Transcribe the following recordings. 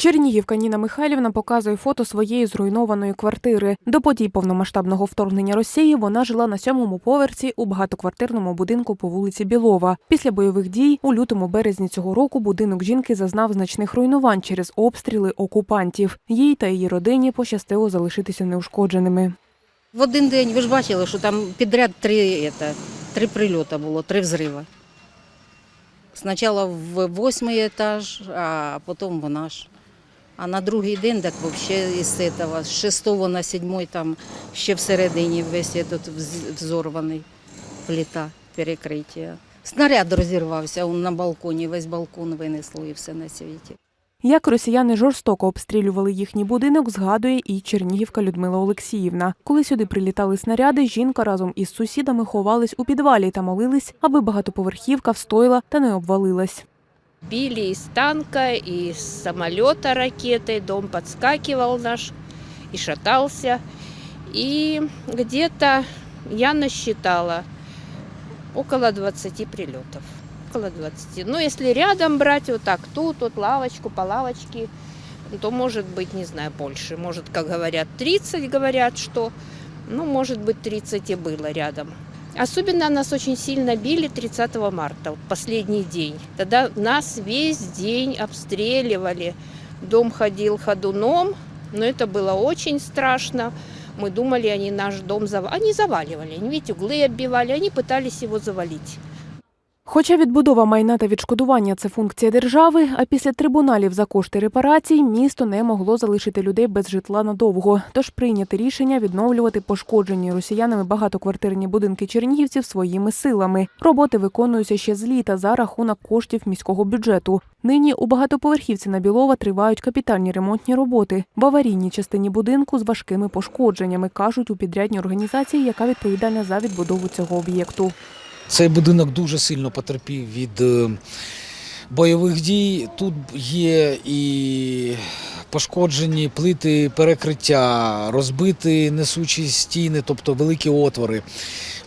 Чернігівка Ніна Михайлівна показує фото своєї зруйнованої квартири. До подій повномасштабного вторгнення Росії вона жила на сьомому поверсі у багатоквартирному будинку по вулиці Білова. Після бойових дій у лютому березні цього року будинок жінки зазнав значних руйнувань через обстріли окупантів. Їй та її родині пощастило залишитися неушкодженими. В один день ви ж бачили, що там підряд три, это, три прильоти було, три взриви. Спочатку в восьмий етаж, а потім в наш. А на другий день так взагалі із этого, з шестого на сьомий там ще всередині весь этот вз- взорваний плита перекриття. Снаряд розірвався, он на балконі, весь балкон винесло і все на світі. Як росіяни жорстоко обстрілювали їхній будинок, згадує і чернігівка Людмила Олексіївна. Коли сюди прилітали снаряди, жінка разом із сусідами ховались у підвалі та молились, аби багатоповерхівка встояла та не обвалилась. Били из танка, и из самолета ракетой, дом подскакивал наш и шатался. И где-то я насчитала около 20 прилетов. Около 20. Ну, если рядом брать вот так, тут вот лавочку по лавочке, то может быть, не знаю, больше. Может, как говорят, 30 говорят, что, ну, может быть, 30 и было рядом. Особенно нас очень сильно били 30 марта, в последний день. Тогда нас весь день обстреливали. Дом ходил ходуном, но это было очень страшно. Мы думали, они наш дом заваливали. Они заваливали, они, видите, углы оббивали, они пытались его завалить. Хоча відбудова майна та відшкодування це функція держави, а після трибуналів за кошти репарацій місто не могло залишити людей без житла надовго. Тож прийняти рішення відновлювати пошкоджені росіянами багатоквартирні будинки чернігівців своїми силами. Роботи виконуються ще з літа за рахунок коштів міського бюджету. Нині у багатоповерхівці на Білова тривають капітальні ремонтні роботи в аварійній частині будинку з важкими пошкодженнями, кажуть у підрядній організації, яка відповідальна за відбудову цього об'єкту. Цей будинок дуже сильно потерпів від е, бойових дій. Тут є і пошкоджені плити перекриття, розбиті несучі стіни, тобто великі отвори.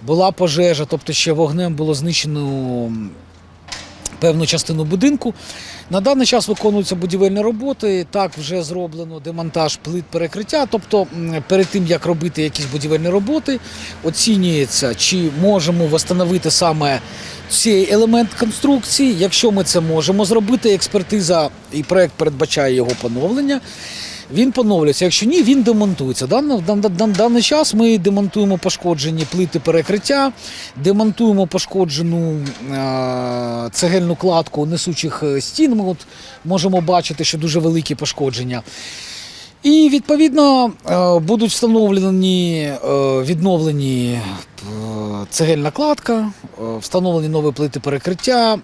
Була пожежа, тобто ще вогнем було знищено певну частину будинку. На даний час виконуються будівельні роботи. Так вже зроблено демонтаж плит перекриття. Тобто, перед тим як робити якісь будівельні роботи, оцінюється, чи можемо встановити саме цей елемент конструкції. Якщо ми це можемо зробити, експертиза і проект передбачає його поновлення. Він поновлюється. Якщо ні, він демонтується. Дан- дан- дан- дан- даний час ми демонтуємо пошкоджені плити перекриття, демонтуємо пошкоджену е- цегельну кладку несучих е, стін. Ми от можемо бачити, що дуже великі пошкодження. І відповідно е, будуть встановлені е, відновлені цегельна кладка, встановлені нові плити перекриття,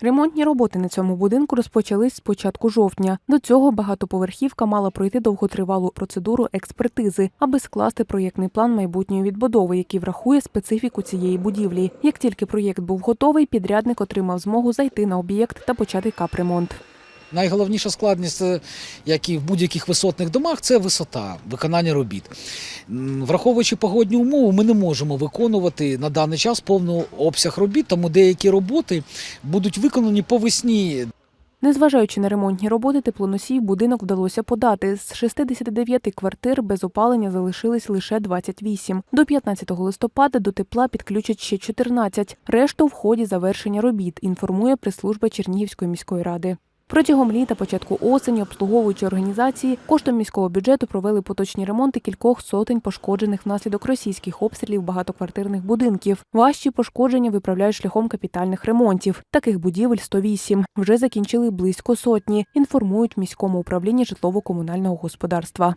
Ремонтні роботи на цьому будинку розпочались з початку жовтня. До цього багатоповерхівка мала пройти довготривалу процедуру експертизи, аби скласти проєктний план майбутньої відбудови, який врахує специфіку цієї будівлі. Як тільки проєкт був готовий, підрядник отримав змогу зайти на об'єкт та почати капремонт. Найголовніша складність, е, як і в будь-яких висотних домах, це висота виконання робіт. Враховуючи погодні умови, ми не можемо виконувати на даний час повний обсяг робіт, тому деякі роботи будуть виконані по весні. Незважаючи на ремонтні роботи, теплоносій будинок вдалося подати. З 69 квартир без опалення залишились лише 28. До 15 листопада до тепла підключать ще 14. Решту в ході завершення робіт, інформує прес-служба Чернігівської міської ради. Протягом літа, початку осені, обслуговуючі організації коштом міського бюджету провели поточні ремонти кількох сотень пошкоджених внаслідок російських обстрілів багатоквартирних будинків. Важчі пошкодження виправляють шляхом капітальних ремонтів. Таких будівель 108. Вже закінчили близько сотні. Інформують в міському управлінні житлово-комунального господарства.